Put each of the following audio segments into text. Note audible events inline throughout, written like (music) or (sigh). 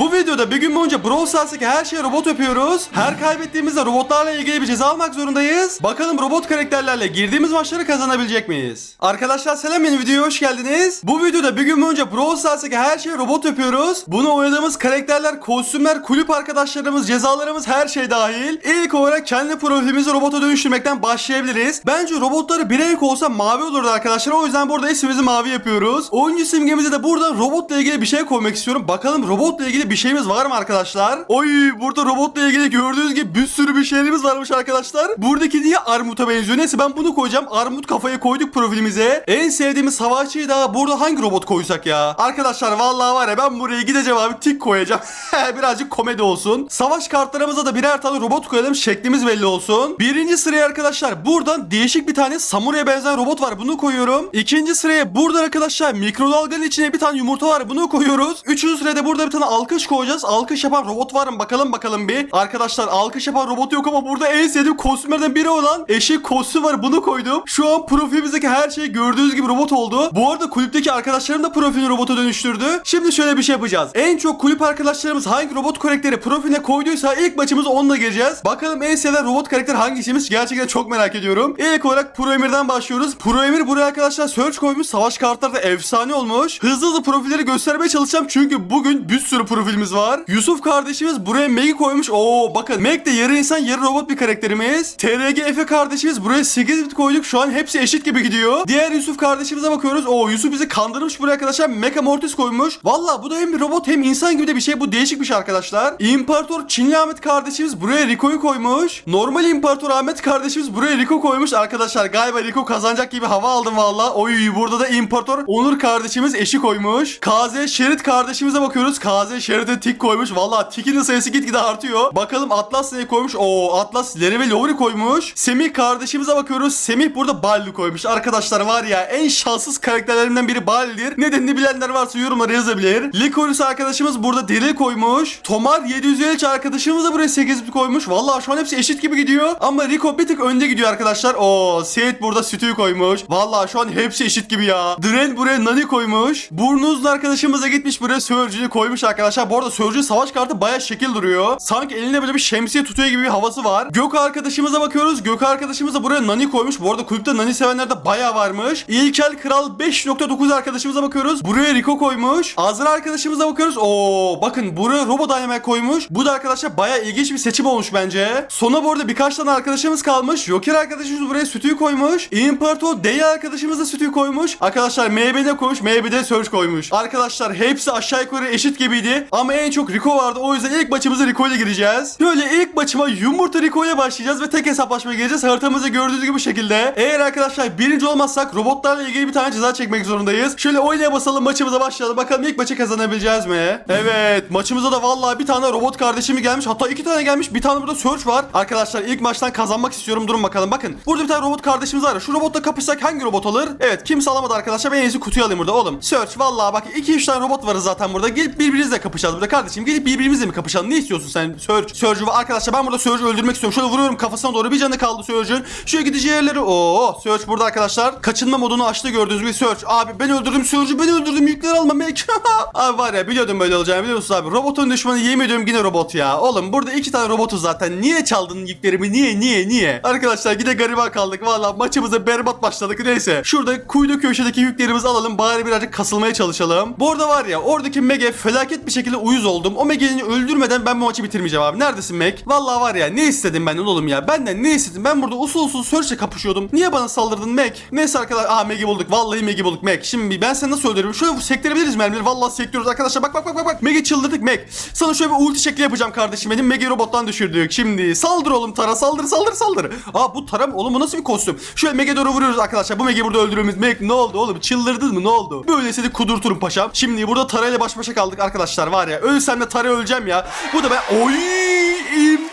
Bu videoda bir gün boyunca Brawl Stars'taki her şeye robot yapıyoruz. Her kaybettiğimizde robotlarla ilgili bir ceza almak zorundayız. Bakalım robot karakterlerle girdiğimiz maçları kazanabilecek miyiz? Arkadaşlar selam yeni videoya hoş geldiniz. Bu videoda bir gün boyunca Brawl Stars'taki her şeye robot yapıyoruz. Bunu oynadığımız karakterler, kostümler, kulüp arkadaşlarımız, cezalarımız her şey dahil. İlk olarak kendi profilimizi robota dönüştürmekten başlayabiliriz. Bence robotları bir renk olsa mavi olurdu arkadaşlar. O yüzden burada ismimizi mavi yapıyoruz. Oyuncu simgemize de buradan robotla ilgili bir şey koymak istiyorum. Bakalım robotla ilgili bir şeyimiz var mı arkadaşlar? Oy burada robotla ilgili gördüğünüz gibi bir sürü bir şeylerimiz varmış arkadaşlar. Buradaki niye armuta benziyor? Neyse ben bunu koyacağım. Armut kafayı koyduk profilimize. En sevdiğimiz savaşçıyı da burada hangi robot koysak ya? Arkadaşlar vallahi var ya ben buraya gideceğim abi tik koyacağım. (laughs) Birazcık komedi olsun. Savaş kartlarımıza da birer tane robot koyalım. Şeklimiz belli olsun. Birinci sıraya arkadaşlar buradan değişik bir tane samuraya benzeyen robot var. Bunu koyuyorum. İkinci sıraya buradan arkadaşlar mikrodalganın içine bir tane yumurta var. Bunu koyuyoruz. Üçüncü sırada burada bir tane alkış koyacağız. Alkış yapan robot var mı? Bakalım bakalım bir. Arkadaşlar alkış yapan robot yok ama burada en sevdiğim kostümlerden biri olan eşek kostüm var. Bunu koydum. Şu an profilimizdeki her şey gördüğünüz gibi robot oldu. Bu arada kulüpteki arkadaşlarım da profilini robota dönüştürdü. Şimdi şöyle bir şey yapacağız. En çok kulüp arkadaşlarımız hangi robot karakteri profiline koyduysa ilk maçımızı onunla gireceğiz. Bakalım en sevilen robot karakter hangisiymiş? Gerçekten çok merak ediyorum. İlk olarak Pro Emir'den başlıyoruz. Pro Emir buraya arkadaşlar search koymuş. Savaş kartları da efsane olmuş. Hızlı hızlı profilleri göstermeye çalışacağım çünkü bugün bir sürü profilimiz var. Yusuf kardeşimiz buraya Meg'i koymuş. Oo bakın Meg de yarı insan yarı robot bir karakterimiz. TRG Efe kardeşimiz buraya 8 bit koyduk. Şu an hepsi eşit gibi gidiyor. Diğer Yusuf kardeşimize bakıyoruz. Oo Yusuf bizi kandırmış buraya arkadaşlar. Mecha Mortis koymuş. Valla bu da hem bir robot hem insan gibi de bir şey. Bu değişik bir şey arkadaşlar. İmparator Çinli Ahmet kardeşimiz buraya Rico'yu koymuş. Normal İmparator Ahmet kardeşimiz buraya Rico koymuş. Arkadaşlar galiba Rico kazanacak gibi hava aldım valla. Oy burada da İmparator Onur kardeşimiz eşi koymuş. KZ Şerit kardeşimize bakıyoruz. KZ Şerit'e tik koymuş. Valla tikinin sayısı gitgide artıyor. Bakalım Atlas ne koymuş? Oo Atlas Leri ve koymuş. Semih kardeşimize bakıyoruz. Semih burada Baldi koymuş. Arkadaşlar var ya en şanssız karakterlerimden biri Baldi'dir. Nedenini bilenler varsa yorumlara yazabilir. Licorice arkadaşımız burada Diril koymuş. Tomar 753 arkadaşımız da buraya 8 bit koymuş. Valla şu an hepsi eşit gibi gidiyor. Ama Rico bir tık önde gidiyor arkadaşlar. Oo Seyit burada sütüyü koymuş. Valla şu an hepsi eşit gibi ya. Dren buraya Nani koymuş. Burnuzlu arkadaşımız da gitmiş buraya Surge'ünü koymuş arkadaşlar. Bu arada Surge'ün savaş kartı baya şekil duruyor. Sanki eline böyle bir şemsiye tutuyor gibi bir havası var. Gök arkadaşımıza bakıyoruz. Gök arkadaşımız da buraya Nani koymuş. Bu arada kulüpte Nani sevenler de baya varmış. İlkel Kral 5.9 arkadaşımıza bakıyoruz. Buraya Rico koymuş. Azra arkadaşımıza bakıyoruz. Oo bakın buraya Robo Dynamite koymuş. Bu da arkadaşlar baya ilginç bir seçim olmuş bence. Sona bu arada birkaç tane arkadaşımız kalmış. Joker arkadaşımız buraya sütüyü koymuş. İmparator Dey arkadaşımız da sütüyü koymuş. Arkadaşlar MB'de koymuş. MB'de Surge koymuş. Arkadaşlar hepsi aşağı yukarı eşit gibiydi. Ama en çok Rico vardı. O yüzden ilk maçımıza Rico ile gireceğiz. Böyle ilk maçıma yumurta Rico ile başlayacağız ve tek hesaplaşmaya gireceğiz. Haritamızda gördüğünüz gibi bu şekilde. Eğer arkadaşlar birinci olmazsak robotlarla ilgili bir tane ceza çekmek zorundayız. Şöyle oynaya basalım maçımıza başlayalım. Bakalım ilk maçı kazanabileceğiz mi? Evet maçımıza da vallahi bir tane robot kardeşimi gelmiş. Hatta iki tane gelmiş. Bir tane burada Surge var. Arkadaşlar ilk maçtan kazanmak istiyorum. Durun bakalım. Bakın burada bir tane robot kardeşimiz var. Şu robotla kapışsak hangi robot alır? Evet kimse alamadı arkadaşlar. Ben en iyisi kutuyu alayım burada oğlum. Surge vallahi bak 2-3 tane robot varız zaten burada. Gelip birbirimizle kapışacağız burada kardeşim. Gelip birbirimizle mi kapışalım? Ne istiyorsun sen Surge? Surge'ü var. arkadaşlar ben burada Surge'ü öldürmek istiyorum. Şöyle vuruyorum kafasına doğru. Bir canı kaldı Surge'ün. Şöyle gideceği yerleri. Oo Surge burada arkadaşlar. Kaçınma modunu açtı gördüğünüz gibi Surge. Abi ben öldürdüm Surge'ü. Ben öldürdüm. Yükleri alma Mac. (laughs) abi var ya biliyordum böyle olacağını biliyorsunuz abi. Robotun düşmanı yemin ediyorum yine robot ya. Oğlum burada iki tane robotuz zaten. Niye çaldın yüklerimi? Niye niye niye? Arkadaşlar yine gariban kaldık. Valla maçımıza berbat başladık. Neyse. Şurada kuytu köşedeki yüklerimizi alalım. Bari birazcık kasılmaya çalışalım. Bu arada var ya oradaki Meg'e felaket bir şekilde uyuz oldum. O Meg'ini öldürmeden ben bu maçı bitirmeyeceğim abi. Neredesin Meg? Valla var ya ne istedim benden oğlum ya? Benden ne istedin? Ben burada usul usul Search'le kapışıyordum. Niye bana saldırdın Meg? Neyse arkadaşlar. Aha Meg'i bulduk. Vallahi Meg'i bulduk Meg. Şimdi ben seni nasıl öldürürüm? Şöyle sektirebiliriz mermileri. Vallahi sektiriyoruz arkadaşlar. Bak bak bak bak bak. Meg'i çıldırdık Meg. Sana şöyle bir ulti şekli yapacağım kardeşim benim. Meg'i robottan düşürdük. Şimdi saldır oğlum Tara. Saldır saldır saldır. Aa bu Tara? Oğlum bu nasıl bir kostüm? Şöyle Meg'e doğru vuruyoruz arkadaşlar. Bu Meg'i burada öldürüyoruz. Meg ne oldu oğlum? Çıldırdın mı? Ne oldu? Böyle seni kudurturum paşam. Şimdi burada Tara ile baş başa kaldık arkadaşlar var ya. Ölsem de Tara öleceğim ya. Bu da ben... Oy!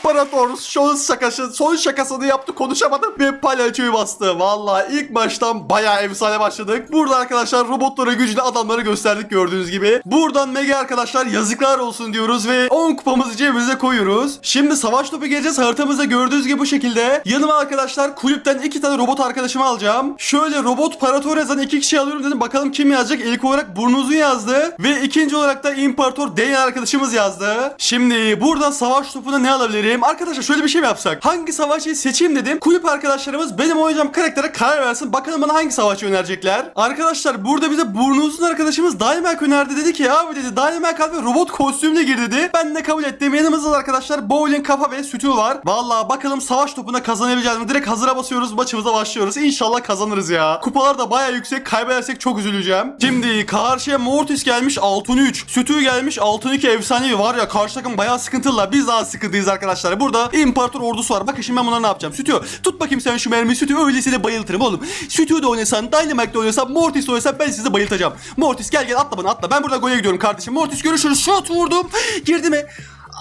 İmparator son şakası, son şakasını yaptı konuşamadım ve palyaçoyu bastı. Vallahi ilk baştan bayağı efsane başladık. Burada arkadaşlar robotlara gücünü adamlara gösterdik gördüğünüz gibi. Buradan mega arkadaşlar yazıklar olsun diyoruz ve 10 kupamızı cebimize koyuyoruz. Şimdi savaş topu geleceğiz haritamızda gördüğünüz gibi bu şekilde. Yanıma arkadaşlar kulüpten iki tane robot arkadaşımı alacağım. Şöyle robot parator yazan iki kişi alıyorum dedim. Bakalım kim yazacak? İlk olarak Burnuzun yazdı. Ve ikinci olarak da İmparator Deyan arkadaşımız yazdı. Şimdi buradan savaş topuna ne alabilirim? Arkadaşlar şöyle bir şey mi yapsak? Hangi savaşçıyı seçeyim dedim. Kulüp arkadaşlarımız benim oynayacağım karaktere karar versin. Bakalım bana hangi savaşçı önerecekler. Arkadaşlar burada bize Burnuzun arkadaşımız Dynamite önerdi. Dedi ki abi dedi Dynamite abi robot kostümüne gir dedi. Ben de kabul ettim. Yanımızda da arkadaşlar Bowling kafa ve sütü var. Vallahi bakalım savaş topuna kazanabileceğiz mi? Direkt hazıra basıyoruz. Maçımıza başlıyoruz. İnşallah kazanırız ya. Kupalar da baya yüksek. Kaybedersek çok üzüleceğim. Şimdi karşıya Mortis gelmiş 6-3. Sütü gelmiş 6-2 efsanevi var ya. Karşı takım baya sıkıntılı. Biz daha sıkıntıyız arkadaşlar. Burada İmparator ordusu var. Bakın şimdi ben bunları ne yapacağım? Sütü tut bakayım sen şu mermiyi. Sütü öylesine bayıltırım oğlum. Sütü de oynasan, Dynamite de oynasan, Mortis de oynasan ben sizi bayıltacağım. Mortis gel gel atla bana atla. Ben burada gole gidiyorum kardeşim. Mortis görüşürüz. Şut vurdum. Girdi mi?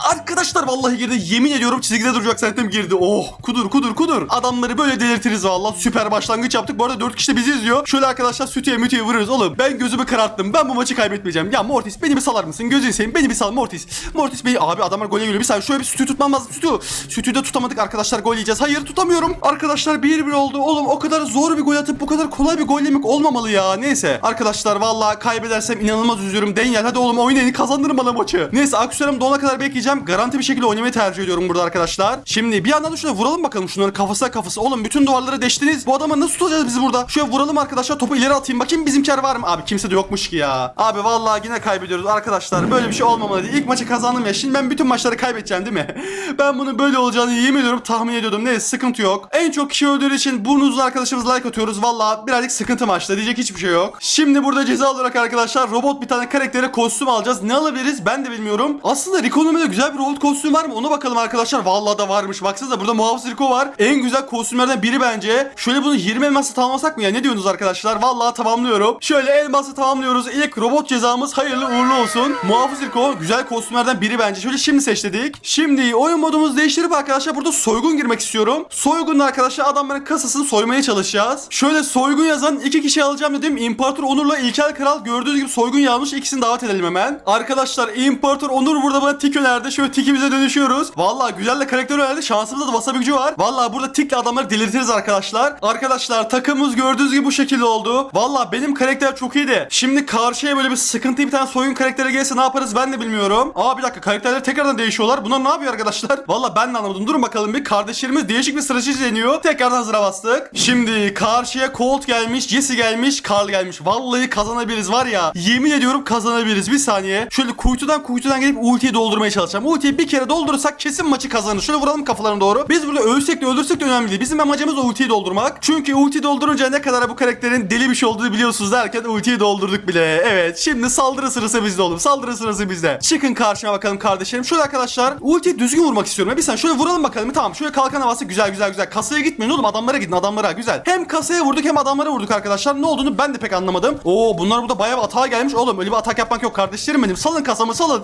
Arkadaşlar vallahi girdi. Yemin ediyorum çizgide duracak zannettim girdi. Oh kudur kudur kudur. Adamları böyle delirtiriz vallahi. Süper başlangıç yaptık. Bu arada 4 kişi de bizi izliyor. Şöyle arkadaşlar sütüye mütüye vururuz oğlum. Ben gözümü kararttım. Ben bu maçı kaybetmeyeceğim. Ya Mortis beni bir salar mısın? Gözünü seveyim. Beni bir sal Mortis. Mortis beni abi adamlar gole geliyor. Bir saniye şöyle bir sütü tutmam lazım. Sütü. Sütü de tutamadık arkadaşlar. Gol yiyeceğiz. Hayır tutamıyorum. Arkadaşlar 1-1 oldu. Oğlum o kadar zor bir gol atıp bu kadar kolay bir gol yemek olmamalı ya. Neyse. Arkadaşlar vallahi kaybedersem inanılmaz üzülürüm. Daniel hadi oğlum oynayın kazandırın bana maçı. Neyse aksiyonum dolana kadar bekleyeceğim. Garanti bir şekilde oynamayı tercih ediyorum burada arkadaşlar. Şimdi bir yandan da şuna vuralım bakalım şunların kafasına kafası. Oğlum bütün duvarları deştiniz. Bu adamı nasıl tutacağız biz burada? Şöyle vuralım arkadaşlar. Topu ileri atayım. Bakayım bizimkiler var mı? Abi kimse de yokmuş ki ya. Abi vallahi yine kaybediyoruz arkadaşlar. Böyle bir şey olmamalıydı. İlk maçı kazandım ya. Şimdi ben bütün maçları kaybedeceğim değil mi? (laughs) Ben bunun böyle olacağını yemin ediyorum tahmin ediyordum. Neyse sıkıntı yok. En çok kişi öldürdüğü için burnunuzun arkadaşımız like atıyoruz. Vallahi birazcık sıkıntı maçta. Diyecek hiçbir şey yok. Şimdi burada ceza olarak arkadaşlar robot bir tane karaktere kostüm alacağız. Ne alabiliriz ben de bilmiyorum. Aslında Rico'nun güzel bir robot kostüm var mı? Ona bakalım arkadaşlar. Vallahi da varmış. Baksanıza burada muhafız Rico var. En güzel kostümlerden biri bence. Şöyle bunu 20 elmasla tamamlasak mı ya? Ne diyorsunuz arkadaşlar? Vallahi tamamlıyorum. Şöyle elmasla tamamlıyoruz. İlk robot cezamız hayırlı uğurlu olsun. Muhafız Rico güzel kostümlerden biri bence. Şöyle şimdi seçtik. Şimdi oyun modumuzu değiştirip arkadaşlar burada soygun girmek istiyorum. Soygunla arkadaşlar adamların kasasını soymaya çalışacağız. Şöyle soygun yazan iki kişi alacağım dedim. İmparator Onur'la İlkel Kral gördüğünüz gibi soygun yazmış. İkisini davet edelim hemen. Arkadaşlar İmparator Onur burada bana tik önerdi. Şöyle tikimize dönüşüyoruz. Vallahi güzel de karakter önerdi. Şansımızda da wasabi gücü var. Vallahi burada tikle adamları delirtiriz arkadaşlar. Arkadaşlar takımımız gördüğünüz gibi bu şekilde oldu. Vallahi benim karakter çok iyiydi. Şimdi karşıya böyle bir sıkıntı bir tane soygun karakteri gelse ne yaparız ben de bilmiyorum. Aa bir dakika karakterler tekrardan değişiyorlar. Bunlar ne yapıyor arkadaşlar? (laughs) Vallahi ben de anlamadım. Durun bakalım bir. Kardeşlerimiz değişik bir strateji deniyor. Tekrardan hazıra bastık. Şimdi karşıya Colt gelmiş, Jesse gelmiş, Carl gelmiş. Vallahi kazanabiliriz var ya. Yemin ediyorum kazanabiliriz. Bir saniye. Şöyle kuytudan kuytudan gelip ultiyi doldurmaya çalışacağım. Ultiyi bir kere doldurursak kesin maçı kazanırız. Şöyle vuralım kafalarına doğru. Biz burada ölsek de öldürsek de önemli değil. Bizim amacımız ultiyi doldurmak. Çünkü ulti doldurunca ne kadar bu karakterin deli bir şey olduğunu biliyorsunuz derken ultiyi doldurduk bile. Evet. Şimdi saldırı sırası bizde oğlum. Saldırı sırası bizde. Çıkın karşıma bakalım kardeşlerim. Şöyle arkadaşlar ultiyi düzgün vurmak istiyorum. Ya Bir saniye şöyle vuralım bakalım. Tamam. Şöyle kalkan havası güzel güzel güzel. Kasaya gitmeyin oğlum. Adamlara gidin. Adamlara güzel. Hem kasaya vurduk hem adamlara vurduk arkadaşlar. Ne olduğunu ben de pek anlamadım. Oo bunlar burada bayağı bir atağa gelmiş. Oğlum öyle bir atak yapmak yok kardeşlerim benim. Salın kasamı salın.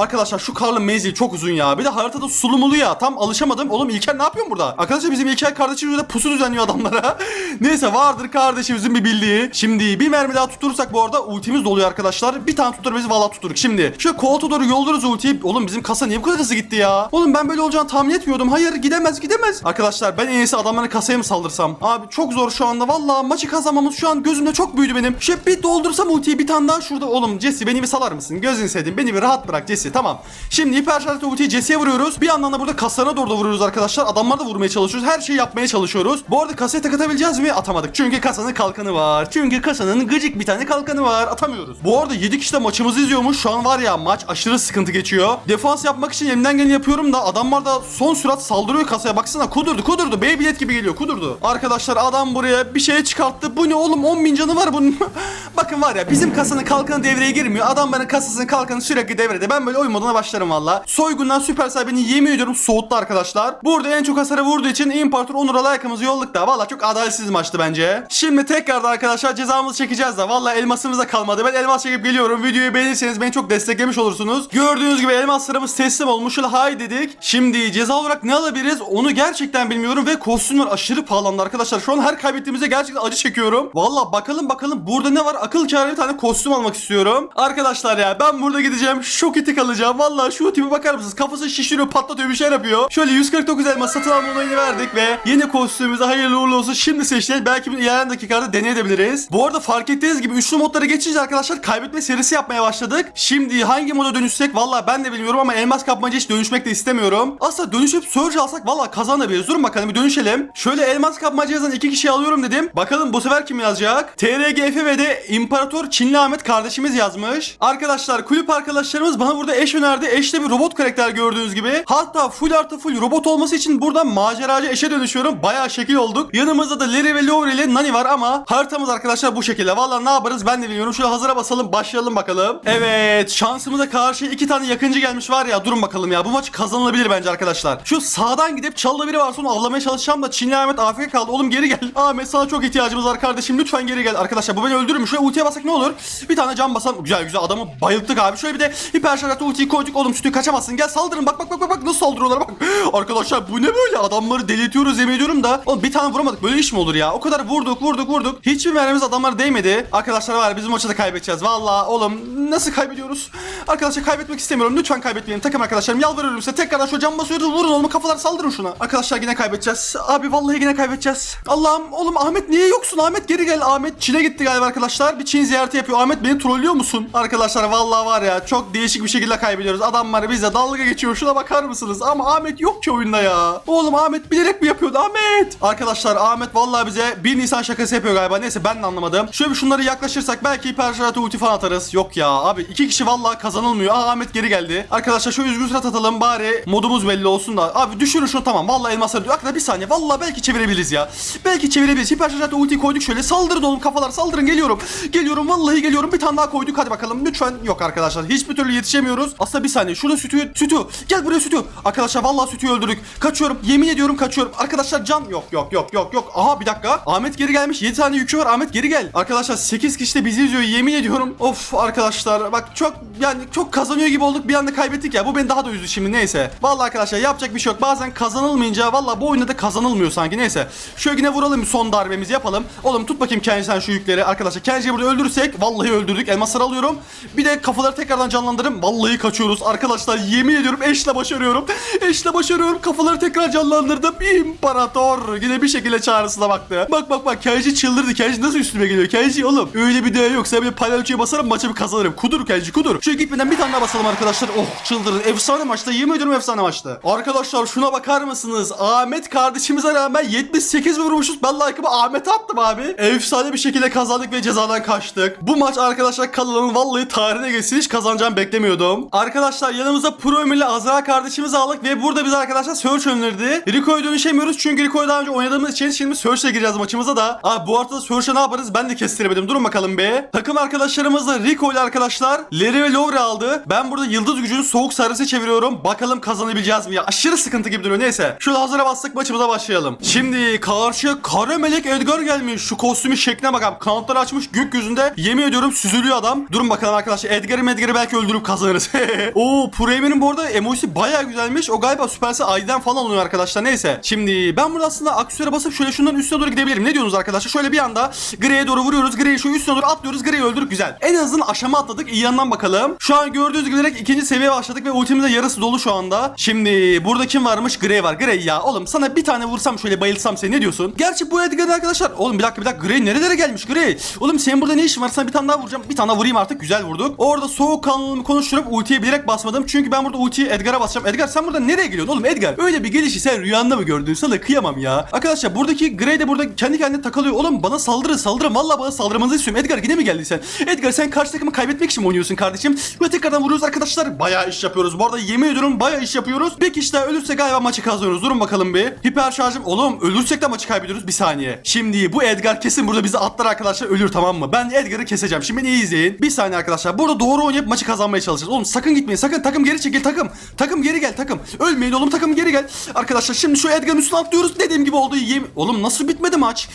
Arkadaşlar şu Karl'ın menzili çok uzun ya. Bir de haritada sulumulu ya. Tam alışamadım. Oğlum İlker ne yapıyorsun burada? Arkadaşlar bizim İlker kardeşimiz burada pusu düzenliyor adamlara. (laughs) Neyse vardır kardeşimizin bir bildiği. Şimdi bir mermi daha tuturursak bu arada ultimiz doluyor arkadaşlar. Bir tane tutur bizi valla tuturuk. Şimdi şöyle koltuğa doğru yolluyoruz ultiyi. Oğlum bizim kasa niye bu kadar hızlı gitti ya? Oğlum ben böyle olacağını tahmin etmiyordum. Hayır gidemez gidemez. Arkadaşlar ben en iyisi adamların kasaya mı saldırsam? Abi çok zor şu anda. Valla maçı kazanmamız şu an gözümde çok büyüdü benim. Şöyle bir doldursam ultiyi bir tane daha şurada. Oğlum Jesse beni bir salar mısın? Gözünü seveyim. Beni bir rahat bırak Jesse. Tamam. Şimdi hiper şarjlı ultiyi Jesse'ye vuruyoruz. Bir yandan da burada kaslarına doğru da vuruyoruz arkadaşlar. Adamlar da vurmaya çalışıyoruz. Her şeyi yapmaya çalışıyoruz. Bu arada kasaya tek atabileceğiz mi? Atamadık. Çünkü kasanın kalkanı var. Çünkü kasanın gıcık bir tane kalkanı var. Atamıyoruz. Bu arada 7 kişi de maçımızı izliyormuş. Şu an var ya maç aşırı sıkıntı geçiyor. Defans yapmak için elimden geleni yapıyorum da adamlar da son sürat saldırıyor kasaya. Baksana kudurdu kudurdu. Beyblade gibi geliyor kudurdu. Arkadaşlar adam buraya bir şey çıkarttı. Bu ne oğlum 10 bin canı var bunun. (laughs) Bakın var ya bizim kasanın kalkanı devreye girmiyor. Adam bana kasasının kalkanı sürekli devrede. Ben böyle böyle oyun moduna başlarım valla. Soygundan Supercell beni yemin ediyorum soğuttu arkadaşlar. Burada en çok hasarı vurduğu için İmparator Onur alakamızı yolladık da. Valla çok adaletsiz maçtı bence. Şimdi tekrardan arkadaşlar cezamızı çekeceğiz de. Valla elmasımız da kalmadı. Ben elmas çekip geliyorum. Videoyu beğenirseniz beni çok desteklemiş olursunuz. Gördüğünüz gibi elmaslarımız teslim olmuş. Hay dedik. Şimdi ceza olarak ne alabiliriz onu gerçekten bilmiyorum ve kostümler aşırı pahalandı arkadaşlar. Şu an her kaybettiğimizde gerçekten acı çekiyorum. Valla bakalım bakalım burada ne var? Akıl kârı bir tane kostüm almak istiyorum. Arkadaşlar ya ben burada gideceğim. Şok itik alacağım. Valla şu tipe bakar mısınız? Kafası şişiriyor patlatıyor bir şeyler yapıyor. Şöyle 149 elmas satın alma onayını verdik ve yeni kostümümüze hayırlı uğurlu olsun. Şimdi seçeceğiz. Belki bunu ilerleyen dakikalarda deneyebiliriz. Bu arada fark ettiğiniz gibi üçlü modlara geçince arkadaşlar kaybetme serisi yapmaya başladık. Şimdi hangi moda dönüşsek valla ben de bilmiyorum ama elmas kapmaca hiç dönüşmek de istemiyorum. Aslında dönüşüp surge alsak valla kazanabiliriz. Durun bakalım bir dönüşelim. Şöyle elmas kapmaca yazan iki kişi alıyorum dedim. Bakalım bu sefer kim yazacak? TRGFV'de İmparator Çinli Ahmet kardeşimiz yazmış. Arkadaşlar kulüp arkadaşlarımız bana burada eş önerdi. Eşte bir robot karakter gördüğünüz gibi. Hatta full artı full robot olması için buradan maceracı eşe dönüşüyorum. Bayağı şekil olduk. Yanımızda da Larry ve Lowry ile Nani var ama haritamız arkadaşlar bu şekilde. Valla ne yaparız ben de bilmiyorum. Şöyle hazıra basalım başlayalım bakalım. Evet şansımıza karşı iki tane yakıncı gelmiş var ya durun bakalım ya. Bu maç kazanılabilir bence arkadaşlar. Şu sağdan gidip çalıda biri varsa onu avlamaya çalışacağım da Çinli Ahmet AFK kaldı. Oğlum geri gel. Ahmet sana çok ihtiyacımız var kardeşim. Lütfen geri gel. Arkadaşlar bu beni öldürür mü? Şöyle ultiye basak ne olur? Bir tane can basalım. Güzel güzel adamı bayılttık abi. Şöyle bir de hiper şarjatı ultiyi koyduk. Oğlum sütü kaçamazsın. Gel saldırın. Bak bak bak bak bak nasıl saldırıyorlar bak. (gasps) Arkadaşlar bu ne böyle? Adamları delirtiyoruz yemin ediyorum da. Oğlum bir tane vuramadık. Böyle iş mi olur ya? O kadar vurduk vurduk vurduk. Hiçbir mermimiz adamlara değmedi. Arkadaşlar var bizim maçı da kaybedeceğiz. Valla oğlum nasıl kaybediyoruz? Arkadaşlar kaybetmek istemiyorum. Lütfen kaybetmeyin. Takım arkadaşlarım yalvarıyorum size. Tekrardan şu cam basıyoruz. Vurun oğlum kafalar saldırın şuna. Arkadaşlar yine kaybedeceğiz. Abi vallahi yine kaybedeceğiz. Allah'ım oğlum Ahmet niye yoksun? Ahmet geri gel. Ahmet Çin'e gitti galiba arkadaşlar. Bir Çin ziyareti yapıyor. Ahmet beni trollüyor musun? Arkadaşlar vallahi var ya çok değişik bir şekilde kaybediyoruz. Adamlar bizle dalga geçiyor. Şuna bakar mısınız? Ama Ahmet yok ki oyunda ya. Oğlum Ahmet bilerek mi yapıyordu Ahmet? Arkadaşlar Ahmet vallahi bize 1 Nisan şakası yapıyor galiba. Neyse ben de anlamadım. Şöyle bir şunları yaklaşırsak belki hiper şarjatı ulti falan atarız. Yok ya abi iki kişi vallahi kazanılmıyor. Aa Ahmet geri geldi. Arkadaşlar şu üzgün surat atalım bari modumuz belli olsun da. Abi düşürün şunu tamam. Vallahi elmasları diyor. Arkada bir saniye. Vallahi belki çevirebiliriz ya. Belki çevirebiliriz. Hiper şarjatı ultiyi koyduk şöyle. Saldırın oğlum kafalar saldırın geliyorum. Geliyorum vallahi geliyorum. Bir tane daha koyduk. Hadi bakalım. Lütfen yok arkadaşlar. Hiçbir türlü yetişemiyoruz. Aslında bir saniye. Şurada sütü. Sütü. Gel buraya sütü. Arkadaşlar vallahi sütüyü öldürdük. Kaçıyorum. Yemin ediyorum kaçıyorum. Arkadaşlar can yok yok yok yok yok. Aha bir dakika. Ahmet geri gelmiş. 7 tane yükü var. Ahmet geri gel. Arkadaşlar 8 kişi de bizi izliyor. Yemin ediyorum. Of arkadaşlar bak çok yani çok kazanıyor gibi olduk. Bir anda kaybettik ya. Bu beni daha da üzdü şimdi neyse. Vallahi arkadaşlar yapacak bir şey yok. Bazen kazanılmayınca vallahi bu oyunda da kazanılmıyor sanki. Neyse. Şöyle yine vuralım son darbemizi yapalım. Oğlum tut bakayım Kenji sen şu yükleri. Arkadaşlar Kenji'yi burada öldürürsek vallahi öldürdük. Elmasları alıyorum. Bir de kafaları tekrardan canlandırırım. Vallahi kaçıyoruz. Arkadaşlar yemin ediyorum eşle başarıyorum. Eşle başarıyorum. Kafaları tekrar canlandırdım. İmparator. Yine bir şekilde çağrısına baktı. Bak bak bak Kenji çıldırdı. Kenji nasıl üstüme geliyor? Kenji oğlum. Öyle bir değer yok. Sen bir palyaçoya basarım maçı bir kazanırım. Kudur Kenji kudur. Şöyle gitmeden bir tane daha basalım arkadaşlar. Oh çıldırdı. Efsane maçta. Yemin ediyorum efsane maçtı. Arkadaşlar şuna bakar mısınız? Ahmet kardeşimize rağmen 78 vurmuşuz. Ben like'ımı Ahmet'e attım abi. Efsane bir şekilde kazandık ve cezadan kaçtık. Bu maç arkadaşlar kanalın vallahi tarihine geçsin. Hiç kazanacağımı beklemiyordum. Arkadaşlar yanımıza Pro Emir'le Azra kardeşimizi aldık ve burada biz arkadaşlar Search önerdi. Rico'ya dönüşemiyoruz çünkü Rico'yu daha önce oynadığımız için şimdi Search'le gireceğiz maçımıza da. Abi bu arada Search'e ne yaparız ben de kestiremedim. Durun bakalım be. Takım arkadaşlarımız da Rico ile arkadaşlar Larry ve Lowry aldı. Ben burada yıldız gücünün soğuk sarısı çeviriyorum. Bakalım kazanabileceğiz mi ya? Aşırı sıkıntı gibi duruyor. Neyse. Şöyle hazıra bastık maçımıza başlayalım. Şimdi karşı Kara Melek Edgar gelmiş. Şu kostümün şekline bakalım. Kanatları açmış gökyüzünde. Yemin ediyorum süzülüyor adam. Durun bakalım arkadaşlar. Edgar'ı Medgar'ı belki öldürüp kazanırız. (laughs) Oo Premier'in bu arada emojisi baya güzelmiş. O galiba Supercell ID'den falan oluyor arkadaşlar. Neyse. Şimdi ben burada aslında aksiyona basıp şöyle şunların üstüne doğru gidebilirim. Ne diyorsunuz arkadaşlar? Şöyle bir anda Grey'e doğru vuruyoruz. Grey'i şu üstüne doğru atlıyoruz. Grey'i öldürdük. Güzel. En azından aşama atladık. İyi yandan bakalım. Şu an gördüğünüz gibi direkt ikinci seviye başladık ve ultimizde yarısı dolu şu anda. Şimdi burada kim varmış? Grey var. Grey ya. Oğlum sana bir tane vursam şöyle bayılsam seni ne diyorsun? Gerçi bu Edgar arkadaşlar. Oğlum bir dakika bir dakika. Grey nerelere gelmiş Grey? Oğlum senin burada ne işin var? Sana bir tane daha vuracağım. Bir tane daha vurayım artık. Güzel vurduk. Orada soğukkanlılığımı konuşturup ultiye bilerek basmadım. Çünkü ben burada ultiyi Edgar'a basacağım. Edgar sen burada nereye geliyorsun oğlum Edgar? Öyle bir gelişi sen rüyanda mı gördün? Sana kıyamam ya. Arkadaşlar buradaki Grey de burada kendi kendine takılıyor. Oğlum bana saldırın saldırın. Valla bana saldırmanızı istiyorum. Edgar yine mi geldin sen? Edgar sen karşı takımı kaybetmek için mi oynuyorsun kardeşim? Ve tekrardan vuruyoruz arkadaşlar. Bayağı iş yapıyoruz. Bu arada yemin ediyorum bayağı iş yapıyoruz. Bir kişi daha ölürse galiba maçı kazanıyoruz. Durun bakalım bir. Hiper şarjım. Oğlum ölürsek de maçı kaybediyoruz. Bir saniye. Şimdi bu Edgar kesin burada bizi atlar arkadaşlar ölür tamam mı? Ben Edgar'ı keseceğim. Şimdi beni iyi izleyin. Bir saniye arkadaşlar. Burada doğru oynayıp maçı kazanmaya çalışacağız. Oğlum oğlum sakın gitmeyin sakın takım geri çekil takım. Takım geri gel takım. Ölmeyin oğlum takım geri gel. Arkadaşlar şimdi şu Edgar'ın üstüne atlıyoruz. Dediğim gibi oldu. Yem oğlum nasıl bitmedi maç?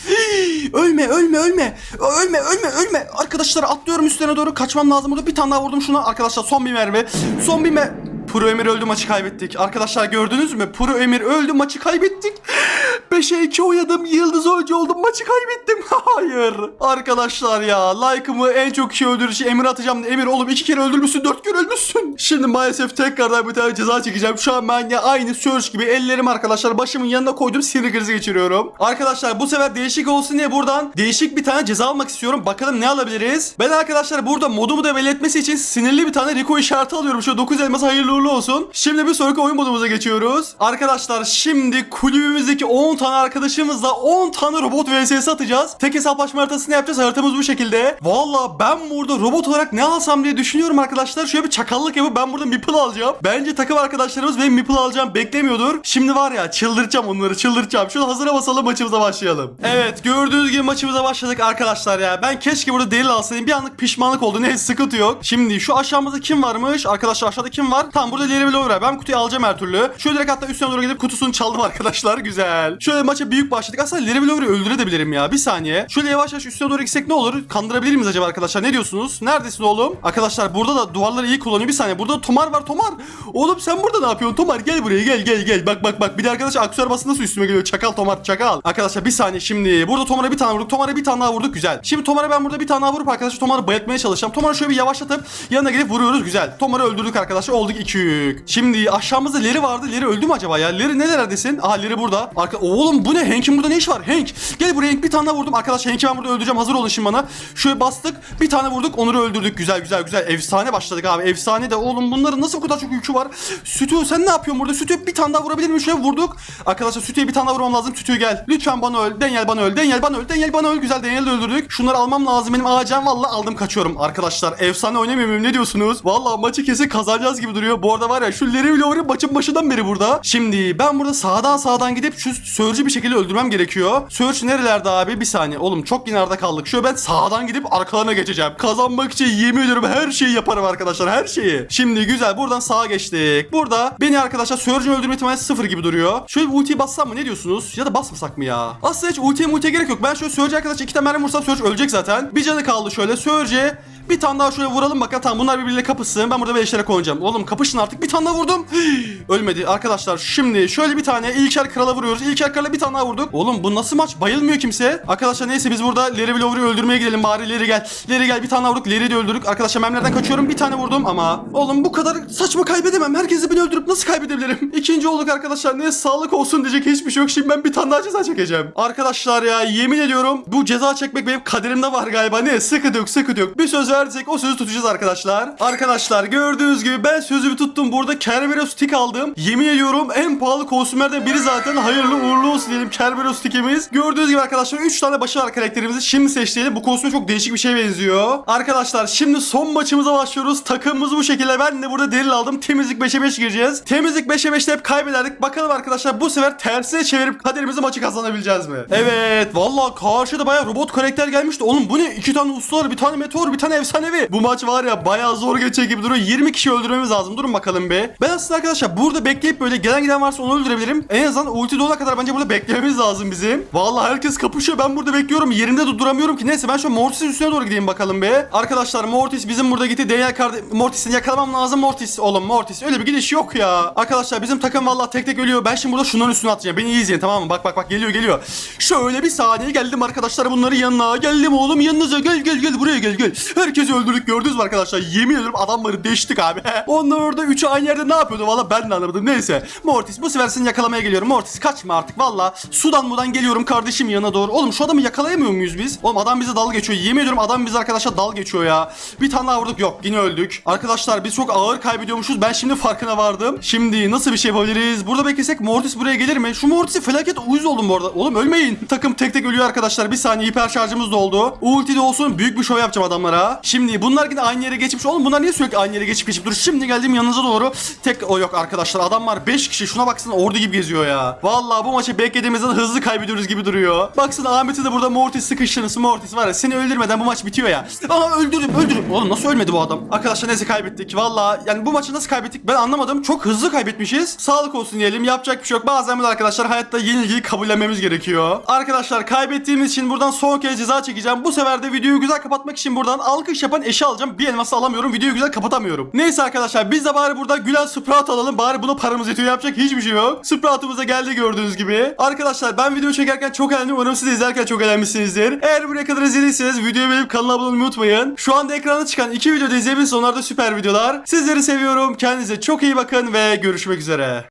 Ölme ölme ölme. Ölme ölme ölme. Arkadaşlar atlıyorum üstüne doğru kaçmam lazım. Burada bir tane daha vurdum şuna. Arkadaşlar son bir mermi. Son bir mer... Pro Emir öldü maçı kaybettik. Arkadaşlar gördünüz mü? Pro Emir öldü maçı kaybettik. (laughs) 5'e 2 oynadım. Yıldız oyuncu oldum. Maçı kaybettim. (laughs) Hayır. Arkadaşlar ya like'ımı en çok kişi öldürücü Emir atacağım. Emir oğlum iki kere öldürmüşsün. Dört kere ölmüşsün. (laughs) Şimdi maalesef tekrardan bir tane ceza çekeceğim. Şu an ben ya aynı Surge gibi ellerim arkadaşlar başımın yanına koydum. Sinir krizi geçiriyorum. Arkadaşlar bu sefer değişik olsun diye buradan değişik bir tane ceza almak istiyorum. Bakalım ne alabiliriz? Ben arkadaşlar burada modumu da belli etmesi için sinirli bir tane Rico işareti alıyorum. Şöyle 9 elmas hayırlı uğurlu olsun. Şimdi bir sonraki oyun modumuza geçiyoruz. Arkadaşlar şimdi kulübümüzdeki 10 tane arkadaşımızla 10 tane robot vs atacağız. Tek hesaplaşma haritasını yapacağız. Haritamız bu şekilde. Valla ben burada robot olarak ne alsam diye düşünüyorum arkadaşlar. Şöyle bir çakallık yapıp ben burada Meeple alacağım. Bence takım arkadaşlarımız benim Meeple alacağım beklemiyordur. Şimdi var ya çıldıracağım onları çıldıracağım. Şunu hazıra basalım maçımıza başlayalım. Evet gördüğünüz gibi maçımıza başladık arkadaşlar ya. Ben keşke burada delil alsaydım. Bir anlık pişmanlık oldu. Neyse sıkıntı yok. Şimdi şu aşağımızda kim varmış? Arkadaşlar aşağıda kim var? Tamam Burada Larry Lover. Ben kutuyu alacağım her türlü. Şöyle direkt hatta üstüne doğru gidip kutusunu çaldım (laughs) arkadaşlar. Güzel. Şöyle maça büyük başladık. Aslında Larry Lover'ı öldürebilirim ya. Bir saniye. Şöyle yavaş yavaş üstüne doğru gitsek ne olur? Kandırabilir miyiz acaba arkadaşlar? Ne diyorsunuz? Neredesin oğlum? Arkadaşlar burada da duvarları iyi kullanıyor. Bir saniye. Burada Tomar var. Tomar. Oğlum sen burada ne yapıyorsun? Tomar gel buraya gel gel gel. Bak bak bak. Bir de arkadaşlar aksiyon basın nasıl üstüme geliyor? Çakal Tomar çakal. Arkadaşlar bir saniye şimdi. Burada Tomar'a bir tane vurduk. Tomar'a bir tane daha vurduk. Güzel. Şimdi Tomar'a ben burada bir tane daha vurup arkadaşlar Tomar'ı bayatmaya çalışacağım. Tomar'ı şöyle bir yavaşlatıp yanına gelip vuruyoruz. Güzel. Tomar'ı öldürdük arkadaşlar. Olduk 2 küçük. Şimdi aşağımızda Leri vardı. Leri öldü mü acaba ya? Leri nerelerdesin? Aha Leri burada. Arka Oğlum bu ne? Hank'in burada ne işi var? Hank. Gel buraya Hank bir tane vurdum. Arkadaş Hank'i ben burada öldüreceğim. Hazır olun şimdi bana. Şöyle bastık. Bir tane vurduk. Onur'u öldürdük. Güzel güzel güzel. Efsane başladık abi. Efsane de oğlum bunların nasıl bu kadar çok yükü var? Sütü sen ne yapıyorsun burada? Sütü bir tane daha vurabilir miyim? Şöyle vurduk. Arkadaşlar Sütü'ye bir tane daha vurmam lazım. Sütü gel. Lütfen bana öl. Daniel bana öl. Daniel bana öl. Daniel bana öl. Güzel Daniel'i öldürdük. Şunları almam lazım. Benim ağacım valla aldım kaçıyorum. Arkadaşlar efsane oynamıyorum. Ne diyorsunuz? Valla maçı kesin kazanacağız gibi duruyor. Bu arada var ya şu Larry Lower'ı maçın başından beri burada. Şimdi ben burada sağdan sağdan gidip şu Surge'ü bir şekilde öldürmem gerekiyor. Surge nerelerde abi? Bir saniye. Oğlum çok kenarda kaldık. Şöyle ben sağdan gidip arkalarına geçeceğim. Kazanmak için yemin ediyorum her şeyi yaparım arkadaşlar. Her şeyi. Şimdi güzel. Buradan sağa geçtik. Burada beni arkadaşlar Surge'ün öldürme ihtimali sıfır gibi duruyor. Şöyle bir ultiyi bassam mı? Ne diyorsunuz? Ya da basmasak mı ya? Aslında hiç ultiye multiye gerek yok. Ben şöyle Surge arkadaşlar iki tane mermi vursam Surge ölecek zaten. Bir canı kaldı şöyle. Surge'e bir tane daha şöyle vuralım bakalım. Tamam bunlar birbiriyle kapışsın. Ben burada beleşlere konacağım. Oğlum kapışın artık. Bir tane daha vurdum. (gasps) Ölmedi. Arkadaşlar şimdi şöyle bir tane İlker Kral'a vuruyoruz. İlker Kral'a bir tane daha vurduk. Oğlum bu nasıl maç? Bayılmıyor kimse. Arkadaşlar neyse biz burada Larry Blower'ı öldürmeye gidelim bari. Larry gel. Larry gel. Bir tane daha vurduk. Larry'i de öldürdük. Arkadaşlar memlerden kaçıyorum. Bir tane vurdum ama. Oğlum bu kadar saçma kaybedemem. Herkesi beni öldürüp nasıl kaybedebilirim? (laughs) İkinci olduk arkadaşlar. Ne sağlık olsun diyecek hiçbir şey yok. Şimdi ben bir tane daha ceza çekeceğim. Arkadaşlar ya yemin ediyorum bu ceza çekmek benim kaderimde var galiba. Ne? Sıkı yok sıkı yok. Bir söz verdiysek o sözü tutacağız arkadaşlar. Arkadaşlar gördüğünüz gibi ben sözümü tuttum. Burada Kerberos stick aldım. Yemin ediyorum en pahalı kostümlerden biri zaten. Hayırlı uğurlu olsun diyelim Kerberos stickimiz. Gördüğünüz gibi arkadaşlar 3 tane başı karakterimizi. Şimdi seçtiğim bu kostüm çok değişik bir şey benziyor. Arkadaşlar şimdi son maçımıza başlıyoruz. Takımımız bu şekilde. Ben de burada delil aldım. Temizlik 5'e 5 gireceğiz. Temizlik 5'e 5'te hep kaybederdik. Bakalım arkadaşlar bu sefer tersine çevirip kaderimizi maçı kazanabileceğiz mi? Evet. Vallahi karşıda bayağı robot karakter gelmişti. Oğlum bu ne? İki tane ustalar, bir tane meteor, bir tane efsanevi. Bu maç var ya bayağı zor geçecek gibi duruyor. 20 kişi öldürmemiz lazım. Durun bakalım be. Ben aslında arkadaşlar burada bekleyip böyle gelen giden varsa onu öldürebilirim. En azından ulti dolana kadar bence burada beklememiz lazım bizim. Vallahi herkes kapışıyor. Ben burada bekliyorum. Yerimde durduramıyorum ki. Neyse ben şu Mortis'in üstüne doğru gideyim bakalım be. Arkadaşlar Mortis bizim burada gitti. Değer kardeş Mortis'ini yakalamam lazım. Mortis oğlum Mortis. Öyle bir gidiş yok ya. Arkadaşlar bizim takım vallahi tek tek ölüyor. Ben şimdi burada şunların üstüne atacağım. Beni iyi izleyin tamam mı? Bak bak bak geliyor geliyor. Şöyle bir saniye geldim arkadaşlar bunların yanına. Geldim oğlum yanınıza. Gel gel gel buraya gel gel. Herkesi öldürdük gördünüz mü arkadaşlar? Yemin ediyorum adamları deştik abi. (laughs) Onlar orada üçü aynı yerde ne yapıyordu valla ben de anlamadım. Neyse. Mortis bu sefer seni yakalamaya geliyorum. Mortis kaçma artık valla. Sudan mudan geliyorum kardeşim yanına doğru. Oğlum şu adamı yakalayamıyor muyuz biz? Oğlum adam bize dal geçiyor. Yemin ediyorum adam bize arkadaşlar dal geçiyor ya. Bir tane daha vurduk. Yok yine öldük. Arkadaşlar biz çok ağır kaybediyormuşuz. Ben şimdi farkına vardım. Şimdi nasıl bir şey yapabiliriz? Burada beklesek Mortis buraya gelir mi? Şu Mortis'i felaket uyuz oldum bu arada. Oğlum ölmeyin. Takım tek tek ölüyor arkadaşlar. Bir saniye hiper şarjımız doldu. Ulti de olsun. Büyük bir şov yapacağım adamlara. Şimdi bunlar yine aynı yere geçmiş. Oğlum bunlar niye sürekli aynı yere geçip geçip dur. Şimdi geldim yanınıza yanınıza doğru tek o yok arkadaşlar adam var 5 kişi şuna baksana ordu gibi geziyor ya. Vallahi bu maçı beklediğimizden hızlı kaybediyoruz gibi duruyor. Baksana Ahmet'i de burada Mortis sıkıştınız. Mortis var ya seni öldürmeden bu maç bitiyor ya. Aa öldürün öldürün. Oğlum nasıl ölmedi bu adam? Arkadaşlar neyse kaybettik. Vallahi yani bu maçı nasıl kaybettik ben anlamadım. Çok hızlı kaybetmişiz. Sağlık olsun diyelim. Yapacak bir şey yok. Bazen böyle arkadaşlar hayatta yenilgiyi kabullenmemiz gerekiyor. Arkadaşlar kaybettiğimiz için buradan son kez ceza çekeceğim. Bu sefer de videoyu güzel kapatmak için buradan alkış yapan eşi alacağım. Bir elması alamıyorum. Videoyu güzel kapatamıyorum. Neyse arkadaşlar biz de bari burada gülen Sprout alalım. Bari buna paramız yetiyor. Yapacak hiçbir şey yok. Sprout'umuz geldi gördüğünüz gibi. Arkadaşlar ben video çekerken çok eğlendim. Umarım siz izlerken çok eğlenmişsinizdir. Eğer buraya kadar izlediyseniz videoyu beğenip kanala abone olmayı unutmayın. Şu anda ekranda çıkan iki videoda izleyebilirsiniz. Onlar da süper videolar. Sizleri seviyorum. Kendinize çok iyi bakın ve görüşmek üzere.